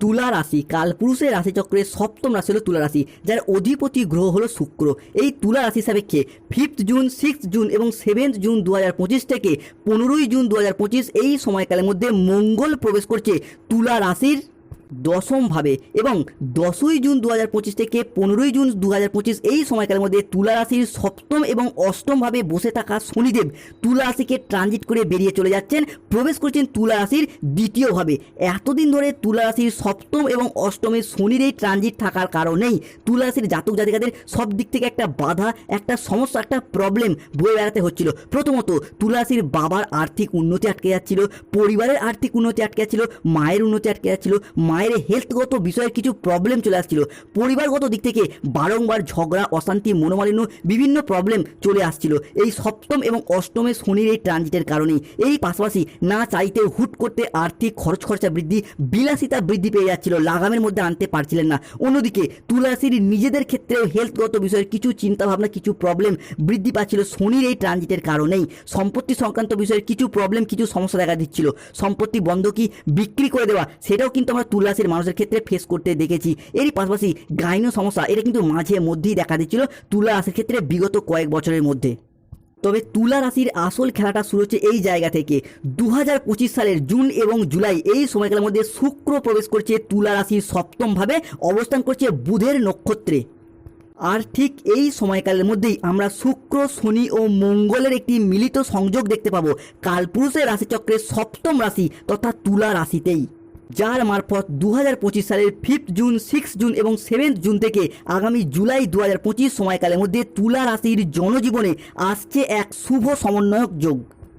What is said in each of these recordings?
তুলা রাশি, কাল পুরুষের রাশিচক্রের সপ্তম রাশি হলো তুলা রাশি, যার অধিপতি গ্রহ হল শুক্র। এই তুলা রাশি সাপেক্ষে ফিফথ জুন সিক্স জুন এবং সেভেন্থ জুন দু হাজার পঁচিশ থেকে পনেরোই জুন দু হাজার পঁচিশ এই সময়কালের মধ্যে মঙ্গল প্রবেশ করছে তুলা রাশির দশমভাবে এবং দশই জুন দু হাজার পঁচিশ থেকে পনেরোই জুন দু হাজার পঁচিশ এই সময়কালের মধ্যে তুলা রাশির সপ্তম এবং অষ্টমভাবে বসে থাকা শনিদেব তুলা রাশিকে ট্রানজিট করে বেরিয়ে চলে যাচ্ছেন। প্রবেশ করছেন তুলা রাশির দ্বিতীয়ভাবে এতদিন ধরে তুলা রাশির সপ্তম এবং অষ্টমে শনির এই ট্রানজিট থাকার কারণেই তুলা রাশির জাতক জাতিকাদের সব দিক থেকে একটা বাধা, একটা সমস্যা, একটা প্রবলেম বয়ে বেড়াতে হচ্ছিল। প্রথমত তুলা রাশির বাবার আর্থিক উন্নতি আটকে যাচ্ছিল, পরিবারের আর্থিক উন্নতি আটকে যাচ্ছিল, মায়ের উন্নতি আটকে যাচ্ছিল মায়ের হেলথগত বিষয়ে কিছু প্রবলেম চলে আসছিল। পরিবারগত দিক থেকে বারংবার ঝগড়া, অশান্তি, মনোমালিন্য বিভিন্ন প্রবলেম চলে আসছিল। এই সপ্তম এবং অষ্টমে শনির এই ট্রানজিটের কারণেই। এই পাশাপাশি না চাইতে হুট করতে আর্থিক খরচ খরচা বৃদ্ধি, বিলাসিতা বৃদ্ধি পেয়ে যাচ্ছিল, লাগামের মধ্যে আনতে পারছিলেন না। অন্যদিকে তুলারাশির নিজেদের ক্ষেত্রেও হেলথগত বিষয়ের কিছু চিন্তাভাবনা, কিছু প্রবলেম বৃদ্ধি পাচ্ছিল শনির এই ট্রানজিটের কারণেই। সম্পত্তি সংক্রান্ত বিষয়ের কিছু প্রবলেম কিছু সমস্যা দেখা দিচ্ছিল। সম্পত্তি বন্ধকি বিক্রি করে দেওয়া, সেটাও কিন্তু আমরা তুলারাশির মানুষের ক্ষেত্রে ফেস করতে দেখেছি। এরই পাশাপাশি গাইনো সমস্যা, এটা কিন্তু মাঝে মধ্যেই দেখা দিচ্ছিল তুলা রাশির ক্ষেত্রে বিগত কয়েক বছরের মধ্যে। তবে তুলা রাশির আসল খেলাটা শুরু হচ্ছে এই জায়গা থেকে। দু হাজার পঁচিশ সালের জুন এবং জুলাই এই সময়কালের মধ্যে শুক্র প্রবেশ করছে তুলা রাশির সপ্তমভাবে, অবস্থান করছে বুধের নক্ষত্রে। আর ঠিক এই সময়কালের মধ্যেই আমরা শুক্র, শনি ও মঙ্গলের একটি মিলিত সংযোগ দেখতে পাবো। কালপুরুষের রাশিচক্রের সপ্তম রাশি তথা তুলা রাশিতেই। যার মারফত দু হাজার পঁচিশ সালের ফিফথ জুন সিক্স জুন এবং সেভেন্থ জুন থেকে আগামী জুলাই দু হাজার পঁচিশ সময়কালের মধ্যে তুলা রাশির জনজীবনে আসছে এক শুভ সমন্বয়ক যোগ।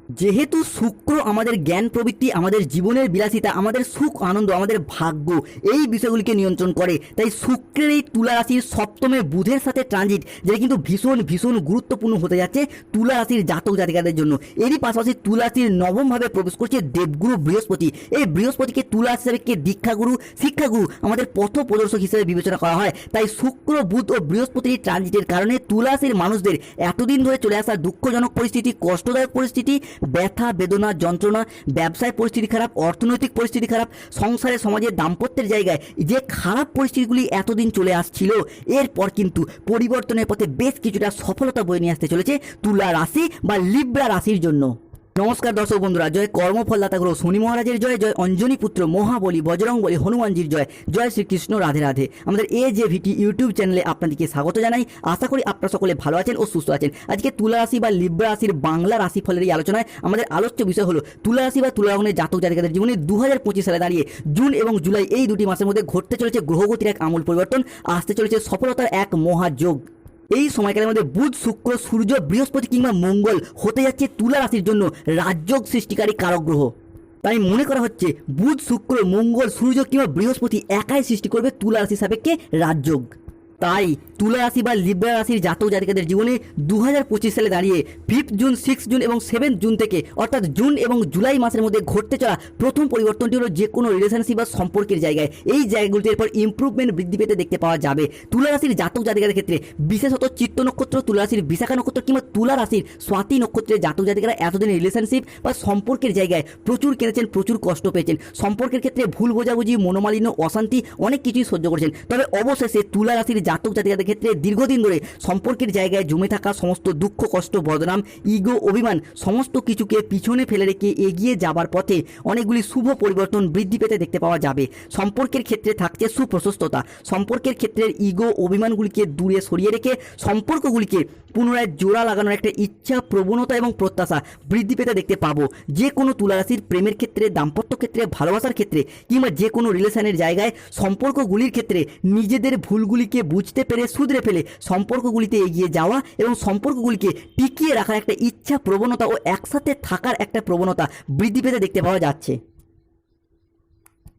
যেহেতু শুক্র আমাদের জ্ঞান প্রবৃত্তি, আমাদের জীবনের বিলাসিতা, আমাদের সুখ, আনন্দ, আমাদের ভাগ্য, এই বিষয়গুলিকে নিয়ন্ত্রণ করে। তাই শুক্রের এই তুলা রাশির সপ্তমে বুধের সাথে ট্রানজিট যেটা কিন্তু ভীষণ ভীষণ গুরুত্বপূর্ণ হতে যাচ্ছে তুলা রাশির জাতক জাতিকাদের জন্য। এরই পাশাপাশি তুলা রাশির নবমভাবে প্রবেশ করছে দেবগুরু বৃহস্পতি। এই বৃহস্পতিকে তুলা হিসেবে দীক্ষাগুরু, শিক্ষাগুরু আমাদের পথ প্রদর্শক হিসেবে বিবেচনা করা হয়। তাই শুক্র, বুধ ও বৃহস্পতির ট্রানজিটের কারণে তুলা রাশির মানুষদের এতদিন ধরে চলে আসা দুঃখজনক পরিস্থিতি, কষ্টদায়ক পরিস্থিতি ব্যথা, বেদনা, যন্ত্রণা, ব্যবসায় পরিস্থিতি খারাপ, অর্থনৈতিক পরিস্থিতি খারাপ, সংসারে সমাজের দাম্পত্যের জায়গায় যে খারাপ পরিস্থিতিগুলি এতদিন চলে আসছিল, এরপর কিন্তু পরিবর্তনের পথে বেশ কিছুটা সফলতা বয়ে নিয়ে আসতে চলেছে তুলা রাশি বা লিব্রা রাশির জন্য। নমস্কার দর্শক বন্ধুরা, জয় কর্মফলদাতা গ্রহ শনি মহারাজের জয় জয় অঞ্জনী পুত্র, মহাবলী, বজরং বলি, হনুমানজির জয় জয় শ্রীকৃষ্ণ, রাধে রাধে। আমাদের এ যে ভিটি ইউটিউব চ্যানেলে আপনাদেরকে স্বাগত জানাই। আশা করি আপনারা সকলে ভালো আছেন ও সুস্থ আছেন। আজকে তুলা রাশি বা লিব্রা রাশির বাংলা রাশি ফলের এই আলোচনায় আমাদের আলোচ্য বিষয় হলো, তুলা রাশি বা তুলা লগ্নের জাতক জাতিকাদের জীবনে দু হাজার পঁচিশ সালে দাঁড়িয়ে জুন এবং জুলাই এই দুটি মাসের মধ্যে ঘটতে চলেছে গ্রহগতির এক আমূল পরিবর্তন, আসতে চলেছে সফলতার এক মহাযোগ। এই সময়কালের মধ্যে বুধ, শুক্র, সূর্য, বৃহস্পতি কিংবা মঙ্গল হতে যাচ্ছে তুলা রাশির জন্য রাজযোগ সৃষ্টিকারী কারক গ্রহ। তাই মনে করা হচ্ছে বুধ, শুক্র, মঙ্গল, সূর্য কিংবা বৃহস্পতি একাই সৃষ্টি করবে তুলা রাশি সাপেক্ষে রাজযোগ। তাই তুলা রাশি বা লিব্রা রাশির জাতক জাতিকাদের জীবনে দু হাজার পঁচিশ সালে দাঁড়িয়ে ফিফথ জুন সিক্স জুন এবং সেভেন্থ জুন থেকে অর্থাৎ জুন এবং জুলাই মাসের মধ্যে ঘটতে চলা প্রথম পরিবর্তনটি হলো যে কোনো রিলেশনশিপ বা সম্পর্কের জায়গায়। এই জায়গাগুলিতে এরপর ইম্প্রুভমেন্ট বৃদ্ধি পেতে দেখতে পাওয়া যাবে। তুলা রাশির জাতক জাতিকাদের ক্ষেত্রে বিশেষত চিত্ত নক্ষত্র তুলা রাশির বিশাখা নক্ষত্র কিংবা তুলা রাশির স্বাতি নক্ষত্রের জাতক জাতিকারা এতদিন রিলেশনশিপ বা সম্পর্কের জায়গায় প্রচুর কেনেছেন প্রচুর কষ্ট পেয়েছেন। সম্পর্কের ক্ষেত্রে ভুল বোঝাবুঝি, মনোমালিন্য, অশান্তি অনেক কিছুই সহ্য করেছেন। তবে অবশেষে তুলা রাশির জাতক জাতিকাদের ক্ষেত্রে দীর্ঘদিন ধরে সম্পর্কের জায়গায় জমে থাকা সমস্ত দুঃখ, কষ্ট, বদনাম, ইগো, অভিমান সমস্ত কিছুকে পিছনে ফেলে রেখে এগিয়ে যাবার পথে অনেকগুলি শুভ পরিবর্তন বৃদ্ধি পেতে দেখতে পাওয়া যাবে। সম্পর্কের ক্ষেত্রে থাকছে সুপ্রশস্ততা। সম্পর্কের ক্ষেত্রের ইগো, অভিমানগুলিকে দূরে সরিয়ে রেখে সম্পর্কগুলিকে পুনরায় জোড়া লাগানোর একটা ইচ্ছা, প্রবণতা এবং প্রত্যাশা বৃদ্ধি পেতে দেখতে পাবো। যে কোনো তুলারাশির প্রেমের ক্ষেত্রে, দাম্পত্য ক্ষেত্রে, ভালোবাসার ক্ষেত্রে কিংবা যে কোনো রিলেশনের জায়গায় সম্পর্কগুলির ক্ষেত্রে নিজেদের ভুলগুলিকে বুঝতে পেরে শুধরে ফেলে সম্পর্কগুলিতে এগিয়ে যাওয়া এবং সম্পর্কগুলিকে টিকিয়ে রাখার একটা ইচ্ছা, প্রবণতা ও একসাথে থাকার একটা প্রবণতা বৃদ্ধি পেতে দেখতে পাওয়া যাচ্ছে।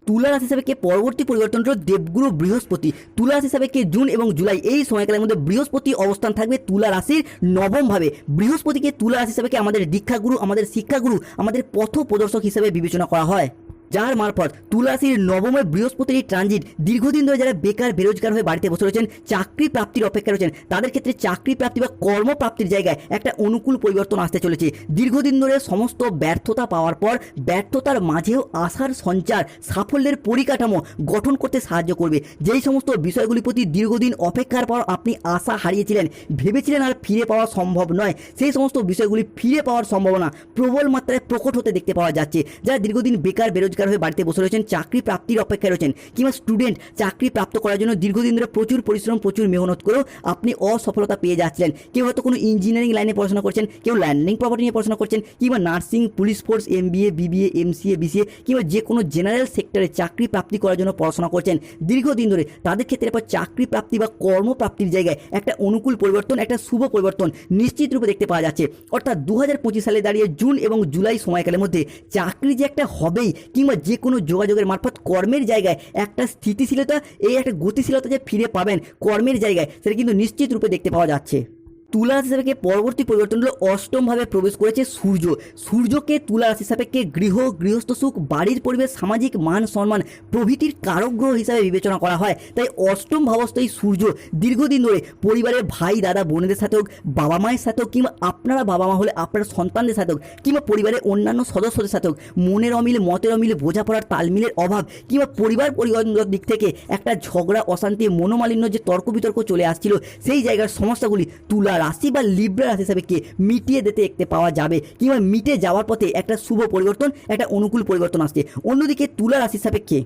তুলা রাশি হিসাবে কে পরবর্তী পরিবর্তন হল দেবগুরু বৃহস্পতি। তুলা রাশি হিসাবে কে জুন এবং জুলাই এই সময়কালের মধ্যে বৃহস্পতি অবস্থান থাকবে তুলা রাশির নবমভাবে। বৃহস্পতিকে তুলা রাশি হিসাবে আমাদের দীক্ষাগুরু, আমাদের শিক্ষাগুরু, আমাদের পথ প্রদর্শক হিসেবে বিবেচনা করা হয়। যার মারফত তুলাসির নবমে বৃহস্পতির এই ট্রানজিট দীর্ঘদিন ধরে যারা বেকার, বেরোজগার হয়ে বাড়িতে বসে রয়েছেন, চাকরি প্রাপ্তির অপেক্ষা রয়েছেন, তাদের ক্ষেত্রে চাকরি প্রাপ্তি বা কর্মপ্রাপ্তির জায়গায় একটা অনুকূল পরিবর্তন আসতে চলেছে। দীর্ঘদিন ধরে সমস্ত ব্যর্থতা পাওয়ার পর ব্যর্থতার মাঝেও আশার সঞ্চার, সাফল্যের পরিকাঠামো গঠন করতে সাহায্য করবে। যেই সমস্ত বিষয়গুলির প্রতি দীর্ঘদিন অপেক্ষার পর আপনি আশা হারিয়েছিলেন, ভেবেছিলেন আর ফিরে পাওয়া সম্ভব নয়, সেই সমস্ত বিষয়গুলি ফিরে পাওয়ার সম্ভাবনা প্রবল মাত্রায় প্রকট হতে দেখতে পাওয়া যাচ্ছে। যারা দীর্ঘদিন বেকার, বেরোজগার হয়ে বাড়িতে বসে রয়েছেন, চাকরি প্রাপ্তির অপেক্ষায় রয়েছেন, কিংবা স্টুডেন্ট চাকরি প্রাপ্ত করার জন্য দীর্ঘদিন ধরে প্রচুর পরিশ্রম, প্রচুর মেহনত করেও আপনি অসফলতা পেয়ে যাচ্ছিলেন। কেউ হয়তো কোনো ইঞ্জিনিয়ারিং লাইনে পড়াশোনা করছেন, কেউ ল্যান্ডিং প্রপার্টি নিয়ে পড়াশোনা করছেন, কিংবা nursing police force M BA BBA MCA BCA কিংবা যে কোনো জেনারেল সেক্টরে চাকরি প্রাপ্তি করার জন্য পড়াশোনা করছেন। দীর্ঘদিন ধরে তাদের ক্ষেত্রে চাকরি প্রাপ্তি বা কর্মপ্রাপ্তির জায়গায় একটা অনুকূল পরিবর্তন, একটা শুভ পরিবর্তন নিশ্চিত রূপে দেখতে পাওয়া যাচ্ছে। অর্থাৎ দু হাজার পঁচিশ সালে দাঁড়িয়ে জুন এবং জুলাই সময়কালের মধ্যে চাকরি যে একটা হবেই, কিংবা যে কোনো যোগাযোগের মারফত কর্মের জায়গায় একটা স্থিতিশীলতা, এই একটা গতিশীলতা যে ফিরে পাবেন কর্মের জায়গায়, সেটা কিন্তু নিশ্চিত রূপে দেখতে পাওয়া যাচ্ছে। তুলা রাশি সাপেক্ষে পরবর্তী পরিবর্তন হলো অষ্টমভাবে প্রবেশ করেছে সূর্য। সূর্যকে তুলা রাশি সাপেক্ষে গৃহ, গৃহস্থ সুখ, বাড়ির পরিবেশ, সামাজিক মান সম্মান, প্রভৃতির কারক গ্রহ হিসাবে বিবেচনা করা হয়। তাই অষ্টম ভাবস্থ এই সূর্য দীর্ঘদিন ধরে পরিবারের ভাই, দাদা, বোনেদের সাথে হোক বাবা মায়ের সাথে হোক কিংবা আপনারা বাবা মা হলে আপনার সন্তানদের সাথে হোক কিংবা পরিবারের অন্যান্য সদস্যদের সাথে হোক মনের অমিল, মতের অমিল, বোঝাপড়ার তালমিলের অভাব কিংবা পরিবার পরিবারের দিক থেকে একটা ঝগড়া, অশান্তি, মনোমালিন্য যে তর্ক বিতর্ক চলে আসছিল, সেই জায়গার সমস্যাগুলি তুলা রাশি বা লিব্রা রাশি হিসাবে কে মিটিয়ে দিতে দেখতে পাওয়া যাবে কিংবা মিটে যাওয়ার পথে একটা শুভ পরিবর্তন, একটা অনুকূল পরিবর্তন আসছে। অন্যদিকে তুলা রাশি হিসাবে সাপেক্ষে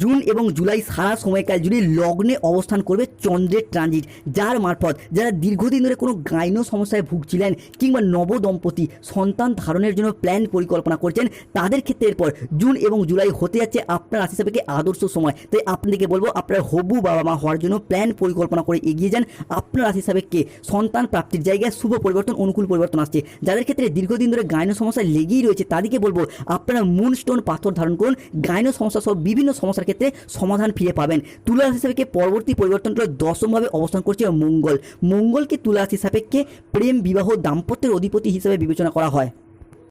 জুন এবং জুলাই সারা সময়কাল জুড়ে লগ্নে অবস্থান করবে চন্দ্রের ট্রানজিট, যার মারফত যারা দীর্ঘদিন ধরে কোনো গাইনো সমস্যায় ভুগছিলেন কিংবা নবদম্পতি সন্তান ধারণের জন্য প্ল্যান পরিকল্পনা করছেন, তাদের ক্ষেত্রে এরপর জুন এবং জুলাই হতে যাচ্ছে আপনার রাশি হিসাবে আদর্শ সময়। তাই আপনাদেরকে বলব, আপনার হবু বাবা মা হওয়ার জন্য প্ল্যান পরিকল্পনা করে এগিয়ে যান। আপনার রাশি কে সন্তান প্রাপ্তির জায়গায় শুভ পরিবর্তন, অনুকূল পরিবর্তন আসছে। যাদের ক্ষেত্রে দীর্ঘদিন ধরে গাইনো সমস্যা লেগেই রয়েছে, তাদেরকে বলব, আপনারা মুনস্টোন পাথর ধারণ করুন। গাইনো সমস্যা সহ বিভিন্ন সমস্যার ক্ষেত্রে সমাধান ফিরে পাবেন। তুলা রাশি সাপেক্ষে পরবর্তী পরিবর্তনটা দশমভাবে অবস্থান করছে মঙ্গল। মঙ্গলকে তুলা রাশি সাপেক্ষে প্রেম, বিবাহ, দাম্পত্যের অধিপতি হিসেবে বিবেচনা করা হয়।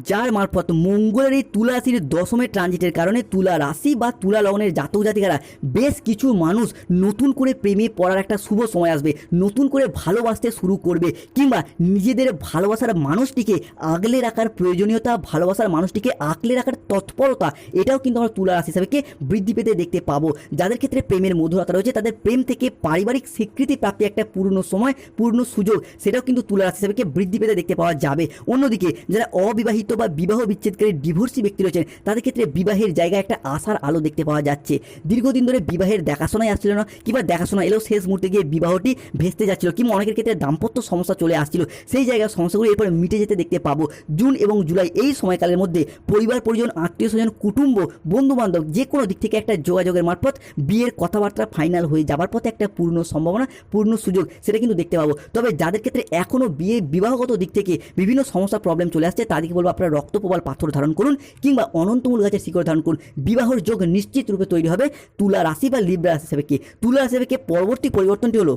যার মারফত মঙ্গলের এই তুলা রাশির দশমের ট্রানজিটের কারণে তুলা রাশি বা তুলা লগ্নের জাতক জাতিকারা বেশ কিছু মানুষ নতুন করে প্রেমে পড়ার একটা শুভ সময় আসবে, নতুন করে ভালোবাসতে শুরু করবে কিংবা নিজেদের ভালোবাসার মানুষটিকে আগলে রাখার প্রয়োজনীয়তা, ভালোবাসার মানুষটিকে আগলে রাখার তৎপরতা, এটাও কিন্তু আমরা তুলা রাশি হিসাবে বৃদ্ধি পেতে দেখতে পাবো। যাদের ক্ষেত্রে প্রেমের মধুরতা রয়েছে, তাদের প্রেম থেকে পারিবারিক স্বীকৃতি প্রাপ্তি একটা পূর্ণ সময়, পূর্ণ সুযোগ, সেটাও কিন্তু তুলা রাশি হিসাবে বৃদ্ধি পেতে দেখতে পাওয়া যাবে। অন্যদিকে, যারা অবিবাহিত বা বিবাহ বিচ্ছেদকারী ডিভোর্সি ব্যক্তি রয়েছেন। তাদের ক্ষেত্রে বিবাহের জায়গায় একটা আশার আলো দেখতে পাওয়া যাচ্ছে। দীর্ঘদিন ধরে বিবাহের দেখাশোনাই আসছিল না, কিংবা দেখাশোনা এলেও শেষ মুহূর্তে গিয়ে বিবাহটি ভেস্তে যাচ্ছিল, কিংবা অনেকের ক্ষেত্রে দাম্পত্য সমস্যা চলে আসছিল। সেই জায়গার সমস্যাগুলো এরপরে মিটে যেতে দেখতে পাবো। জুন এবং জুলাই এই সময়কালের মধ্যে পরিবার, পরিজন, আত্মীয় স্বজন, কুটুম্ব বন্ধু বান্ধব যে কোনো দিক থেকে একটা যোগাযোগের মারফত বিয়ের কথাবার্তা ফাইনাল হয়ে যাবার পথে একটা পূর্ণ সম্ভাবনা, পূর্ণ সুযোগ সেটা কিন্তু দেখতে পাবো। তবে যাদের ক্ষেত্রে এখনও বিয়ে বিবাহগত দিক থেকে বিভিন্ন সমস্যা, প্রবলেম চলে আসছে, তাদেরকে বলব আপনারা রক্তপ্রবাল পাথর ধারণ করুন কিংবা অনন্তমূল গাছের শিকড় ধারণ করুন। বিবাহর যোগ নিশ্চিত রূপে তৈরি হবে। তুলা রাশি বা লিব্রা রাশি হিসেবে কি? তুলা রাশি কে? পরবর্তী পরিবর্তনটি হলো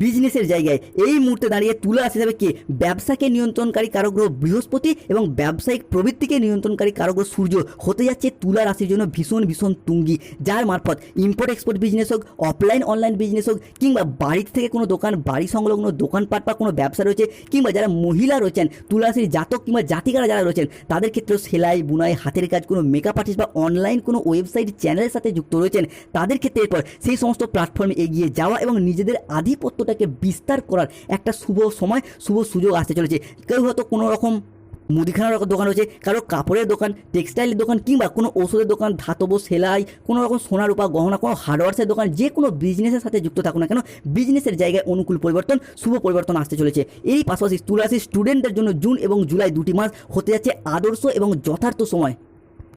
বিজনেসের জায়গায়। এই মুহূর্তে দাঁড়িয়ে তুলা রাশি হিসাবে কে? ব্যবসাকে নিয়ন্ত্রণকারী কারগ্রহ বৃহস্পতি এবং ব্যবসায়িক প্রবৃত্তিকে নিয়ন্ত্রণকারী কারগ্রহ সূর্য। হতে যাচ্ছে তুলা রাশির জন্য ভীষণ ভীষণ তুঙ্গি। যার মারফত ইম্পোর্ট এক্সপোর্ট বিজনেস হোক অফলাইন অনলাইন বিজনেস হোক, কিংবা বাড়ির থেকে কোনো দোকান, বাড়ি সংলগ্ন দোকানপাট বা কোনো ব্যবসা রয়েছে, কিংবা যারা মহিলা রয়েছেন, তুলা জাতক কিংবা জাতিকারা যারা রয়েছেন, তাদের ক্ষেত্রেও সেলাই, বুনাই, হাতের কাজ, কোনো মেকআপ আর্টিস্ট বা অনলাইন কোনো ওয়েবসাইট চ্যানেলের সাথে যুক্ত রয়েছেন, তাদের ক্ষেত্রে এরপর সেই সমস্ত প্ল্যাটফর্মে এগিয়ে যাওয়া এবং নিজেদের আধিপত্যটাকে বিস্তার করার একটা শুভ সময়, শুভ সুযোগ আসতে চলেছে। কেউ হয়তো কোনো রকম মুদিখানার দোকান রয়েছে, কারও কাপড়ের দোকান টেক্সটাইলের দোকান, কিংবা কোনো ওষুধের দোকান, ধাতব সেলাই, কোনো রকম সোনা রূপা, গহনা, কোনো হার্ডওয়ার্সের দোকান, যে কোনো বিজনেসের সাথে যুক্ত থাকুন না কেন বিজনেসের জায়গায় অনুকূল পরিবর্তন, শুভ পরিবর্তন আসতে চলেছে। এই পাশাপাশি তুলাশি স্টুডেন্টদের জন্য জুন এবং জুলাই দুটি মাস হতে যাচ্ছে আদর্শ এবং যথার্থ সময়।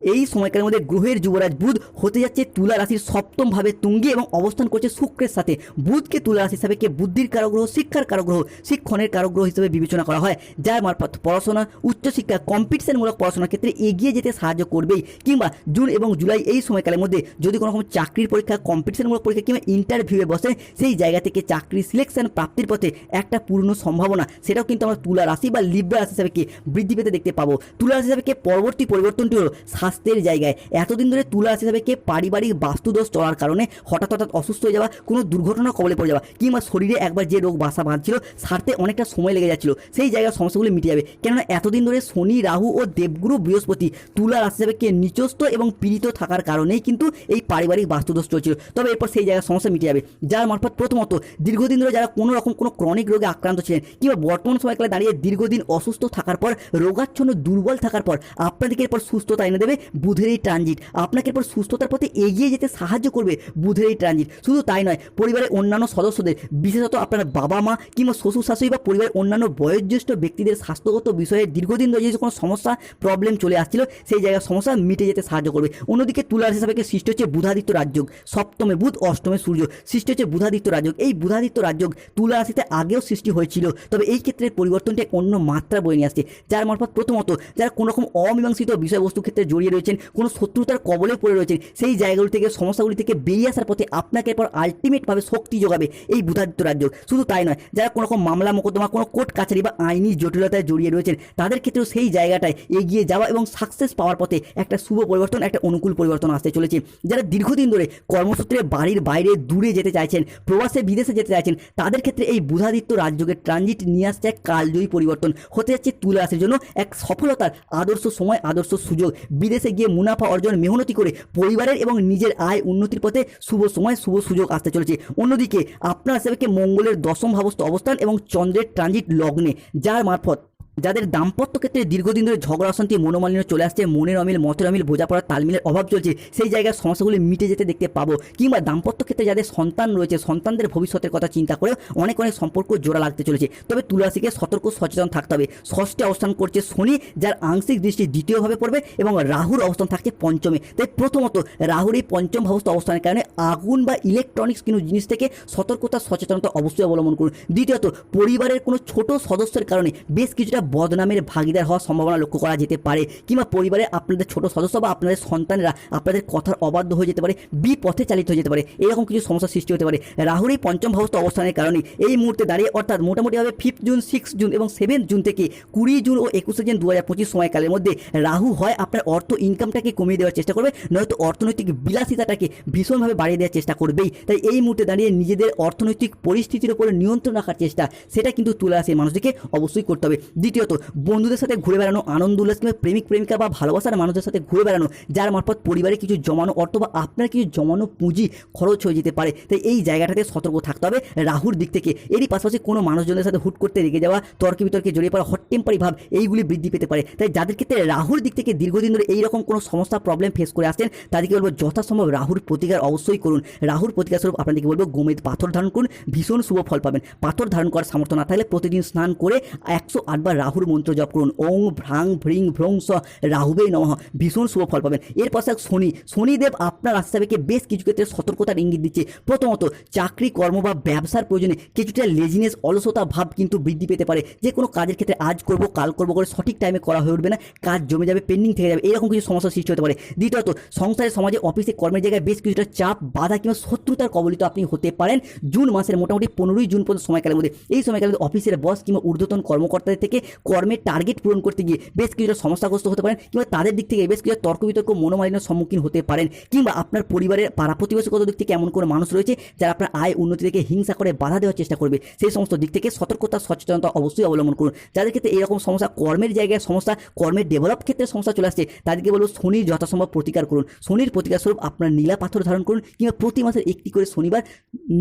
এই সময়কালের মধ্যে গ্রহের যুবরাজ বুধ হতে যাচ্ছে তুলা রাশির সপ্তম ভাবে তুঙ্গি এবং অবস্থান করছে শুক্রের সাথে। বুধকে তুলা রাশি হিসাবে কে বুদ্ধির কারগ্রহ, শিক্ষার কারগ্রহ, শিক্ষণের কারগ্রহ হিসেবে বিবেচনা করা হয়, যার মারফত পড়াশোনা, উচ্চশিক্ষা, কম্পিটিশনমূলক পড়াশোনার ক্ষেত্রে এগিয়ে যেতে সাহায্য করবেই। কিংবা জুন এবং জুলাই এই সময়কালের মধ্যে যদি কোনো রকম চাকরির পরীক্ষা, কম্পিটিশনমূলক পরীক্ষা কিংবা ইন্টারভিউয়ে বসে, সেই জায়গা থেকে চাকরি সিলেকশন প্রাপ্তির পথে একটা পূর্ণ সম্ভাবনা। সেটাও কিন্তু আমরা তুলা রাশি বা লিব্রা রাশি হিসাবে কি বৃদ্ধি পেতে দেখতে পাবো। তুলা রাশি হিসাবে পরবর্তী পরিবর্তনটি হলো স্বাস্থ্যের জায়গায়। এতদিন ধরে তুলা রাশি কে পারিবারিক বাস্তুদোষ চলার কারণে হঠাৎ হঠাৎ অসুস্থ হয়ে যাওয়া, কোনো দুর্ঘটনা কবলে পড়ে যাওয়া, কিংবা শরীরে একবার যে রোগ বাসা বাঁধছিল, সারতে অনেকটা সময় লেগে যাচ্ছিল, সেই জায়গার সমস্যাগুলি মিটে যাবে। কেননা এতদিন ধরে শনি, রাহু ও দেবগুরু বৃহস্পতি তুলা রাশি কে নিচস্ত এবং পীড়িত থাকার কারণেই কিন্তু এই পারিবারিক বাস্তুদোষ চলছিল। তবে এরপর সেই জায়গার সমস্যা মিটে যাবে। যার মারফত প্রথমত, দীর্ঘদিন ধরে যারা কোনো রকম কোনো ক্রনিক রোগে আক্রান্ত ছিলেন, কিংবা বর্তমান সময়কালে দাঁড়িয়ে দীর্ঘদিন অসুস্থ থাকার পর, রোগাচ্ছন্ন দুর্বল থাকার পর, আপনাদেরকে এরপর সুস্থতা এনে দেবে বুধের এই ট্রানজিট আপনাকে এরপর সুস্থতার পথে এগিয়ে যেতে সাহায্য করবে বুধের এই ট্রানজিট শুধু তাই নয়, পরিবারের অন্যান্য সদস্যদের, বিশেষত আপনার বাবা মা কিংবা শ্বশুর শাশুড়ি বা পরিবারের অন্যান্য বয়োজ্যেষ্ঠ ব্যক্তিদের স্বাস্থ্যগত বিষয়ে দীর্ঘদিন ধরে যে কোনো সমস্যা প্রবলেম চলে আসছিল, সেই জায়গার সমস্যা মিটে যেতে সাহায্য করবে। অন্যদিকে তুলা রাশি হিসাবে সৃষ্টি হচ্ছে বুধাদিত্য রাজযোগ। সপ্তমে বুধ, অষ্টমে সূর্য। সৃষ্টি হচ্ছে বুধাদিত্য রাজযোগ। এই বুধাদিত্য রাজযোগ তুলা রাশিতে আগেও সৃষ্টি হয়েছিল, তবে এই ক্ষেত্রে পরিবর্তনটি অন্য মাত্রা বয়ে নিয়ে আসছে। যার মারফত প্রথমত, যারা কোনো রকম অমীমাংসিত বিষয়বস্তুর ক্ষেত্রে জড়িয়ে রয়েছেন, কোনো শত্রুতার কবলে পড়ে রয়েছেন, সেই জায়গাগুলি থেকে, সমস্যাগুলি থেকে বেরিয়ে আসার পথে আপনাকে এরপর আলটিমেটভাবে শক্তি যোগাবে এই বুধাদিত্য রাজ্য। শুধু তাই নয়, যারা কোনো রকম মামলা, মোকদ্দমা, কোনো কোর্ট কাছারি বা আইনি জটিলতায় জড়িয়ে রয়েছেন, তাদের ক্ষেত্রেও সেই জায়গাটায় এগিয়ে যাওয়া এবং সাকসেস পাওয়ার পথে একটা শুভ পরিবর্তন, একটা অনুকূল পরিবর্তন আসতে চলেছে। যারা দীর্ঘদিন ধরে কর্মসূত্রে বাড়ির বাইরে দূরে যেতে চাইছেন, প্রবাসে, বিদেশে যেতে চাইছেন, তাদের ক্ষেত্রে এই বুধাদিত্য রাজযোগের ট্রানজিট নিয়ে আসছে এক কালজয়ী পরিবর্তন। হতে যাচ্ছে তুলে আসার জন্য এক সফলতার আদর্শ সময়, আদর্শ সুযোগ। বিদেশে গিয়ে মুনাফা অর্জন মেহনতি করে পরিবারের এবং নিজের আয় উন্নতির পথে শুভ সময়, শুভ সুযোগ আসতে চলেছে। অন্যদিকে আপনার হিসেবে মঙ্গলের দশম ভাবস্থ অবস্থান এবং চন্দ্রের ট্রানজিট লগ্নে, যার মারফত যাদের দাম্পত্য ক্ষেত্রে দীর্ঘদিন ধরে ঝগড়া, অশান্তি, মনোমালিন্য চলে আসছে, মনের অমিল, মতের অমিল, বোঝাপড়ার তালমিলের অভাব চলছে, সেই জায়গায় সমস্যাগুলি মিটে যেতে দেখতে পাবো। কিংবা দাম্পত্য ক্ষেত্রে যাদের সন্তান রয়েছে, সন্তানদের ভবিষ্যতের কথা চিন্তা করে অনেক অনেক সম্পর্ক জোড়া লাগতে চলেছে। তবে তুলাসীকে সতর্ক, সচেতন থাকতে হবে। ষষ্ঠে অবস্থান করছে শনি, যার আংশিক দৃষ্টি দ্বিতীয়ভাবে পড়বে এবং রাহুর অবস্থান থাকছে পঞ্চমে। তাই প্রথমত রাহুর এই পঞ্চম ভাবস্থ অবস্থানের কারণে আগুন বা ইলেকট্রনিক্স কোনো জিনিস থেকে সতর্কতা, সচেতনতা অবশ্যই অবলম্বন করুন। দ্বিতীয়ত, পরিবারের কোনো ছোট সদস্যের কারণে বেশ কিছুটা বদনামের ভাগিদার হওয়ার সম্ভাবনা লক্ষ্য করা যেতে পারে কিংবা পরিবারে আপনাদের ছোট সদস্য বা আপনাদের সন্তানেরা আপনাদের কথার অবাধ্য হয়ে যেতে পারে, বিপথে চালিত হয়ে যেতে পারে, এরকম কিছু সমস্যার সৃষ্টি হতে পারে। রাহুর এই পঞ্চম ভাবস্থ অবস্থানের কারণে এই মুহূর্তে দাঁড়িয়ে, অর্থাৎ মোটামুটিভাবে ফিফথ জুন সিক্স জুন এবং সেভেন্থ জুন থেকে কুড়ি জুন ও একুশে জুন দু হাজার পঁচিশ সময়কালের মধ্যে রাহু হয় আপনার অর্থ ইনকামটাকে কমিয়ে দেওয়ার চেষ্টা করবে, নয়তো অর্থনৈতিক বিলাসিতাটাকে ভীষণভাবে বাড়িয়ে দেওয়ার চেষ্টা করবেই। তাই এই মুহূর্তে দাঁড়িয়ে নিজেদের অর্থনৈতিক পরিস্থিতির উপরে নিয়ন্ত্রণ রাখার চেষ্টা, সেটা কিন্তু তুলে আসে মানুষদেরকে অবশ্যই করতে হবে। দ্বিতীয়ত, বন্ধুদের সাথে ঘুরে বেড়ানো, আনন্দ উল্লাস কিংবা প্রেমিক, প্রেমিকা বা ভালোবাসার মানুষদের সাথে ঘুরে বেড়ানো, যার মারফত পরিবারে কিছু জমানো অর্থ বা আপনার কিছু জমানো পুঁজি খরচ হয়ে যেতে পারে। তাই এই জায়গাটাতে সতর্ক থাকতে হবে রাহুর দিক থেকে। এরই পাশাপাশি কোনো মানুষজনের সাথে হুট করতে রেগে যাওয়া, তর্কে বিতর্কে জড়িয়ে পড়া হট টেম্পারি ভাব, এইগুলি বৃদ্ধি পেতে পারে। তাই যাদের ক্ষেত্রে রাহুর দিক থেকে দীর্ঘদিন ধরে এইরকম কোনো সমস্যা প্রবলেম ফেস করে আসছেন, তাদেরকে বলব যথাসম্ভব রাহুর প্রতিকার অবশ্যই করুন। রাহুর প্রতিকার স্বরূপ আপনাদেরকে বলব গোমেদ পাথর ধারণ করুন, ভীষণ শুভ ফল পাবেন। পাথর ধারণ করার সামর্থ্য না থাকলে প্রতিদিন স্নান করে একশো আটবার রাহুর মন্ত্র জপ করুন। ওং ভ্রাং ভ্রিং ভ্রং স রাহুবেই নমঃ। ভীষণ শুভ ফল পাবেন। এর পাশে শনি। শনিদেব আপনার রাস্তাকে বেশ কিছু ক্ষেত্রে সতর্কতার ইঙ্গিত দিচ্ছে। প্রথমত, চাকরি, কর্ম বা ব্যবসার প্রয়োজনে কিছুটা লেজিনেস অলসতা ভাব কিন্তু বৃদ্ধি পেতে পারে। যে কোনো কাজের ক্ষেত্রে আজ করব, কাল করব করে সঠিক টাইমে করা হয়ে উঠবে না। কাজ জমে যাবে পেন্ডিং থেকে যাবে। এরকম কিছু সমস্যার সৃষ্টি হতে পারে। দ্বিতীয়ত, সংসারে, সমাজে অফিসে কর্মের জায়গায় বেশ কিছুটা চাপ, বাধা কিংবা শত্রুতার কবলিত আপনি হতে পারেন। জুন মাসের মোটামুটি পনেরোই জুন পর্যন্ত সময়কালের মধ্যে। এই সময়কালের মধ্যে অফিসের বস কিংবা ঊর্ধ্বতন কর্মকর্তাদের থেকে কর্মের টার্গেট পূরণ করতে গিয়ে বেশ কিছুটা সমস্যাগ্রস্ত হতে পারেন কিংবা তাদের দিক থেকে বেশ কিছু তর্ক বিতর্ক মনোমালিন্যের সম্মুখীন হতে পারেন কিংবা আপনার পরিবারের পাড়া প্রতিবেশীগত দিক থেকে এমন কোনো মানুষ রয়েছে যারা আপনার আয় উন্নতি থেকে হিংসা করে বাধা দেওয়ার চেষ্টা করবে। সেই সমস্ত দিক থেকে সতর্কতা, সচেতনতা অবশ্যই অবলম্বন করুন। যাদের ক্ষেত্রে এরকম সমস্যা, কর্মের জায়গায় সমস্যা, কর্মের ডেভেলপ ক্ষেত্রে সমস্যা চলে আসছে, তাদেরকে বলব শনির যথাসম্ভব প্রতিকার করুন। শনির প্রতিকার স্বরূপ আপনার নীলা পাথর ধারণ করুন কিংবা প্রতি মাসের একটি করে শনিবার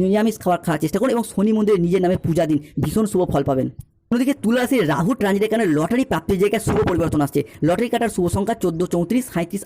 নিরামিষ খাবার খাওয়ার চেষ্টা করুন এবং শনি মন্দিরে নিজের নামে পূজা দিন। ভীষণ শুভ ফল পাবেন। অন্যদিকে তুলা রাশির রাহু ট্রানজিটের কারণে লটারি প্রাপ্তির জায়গায় শুভ পরিবর্তন আসছে। লটারি কাটার শুভ সংখ্যা চোদ্দ, চৌত্রিশ সাঁত্রিশ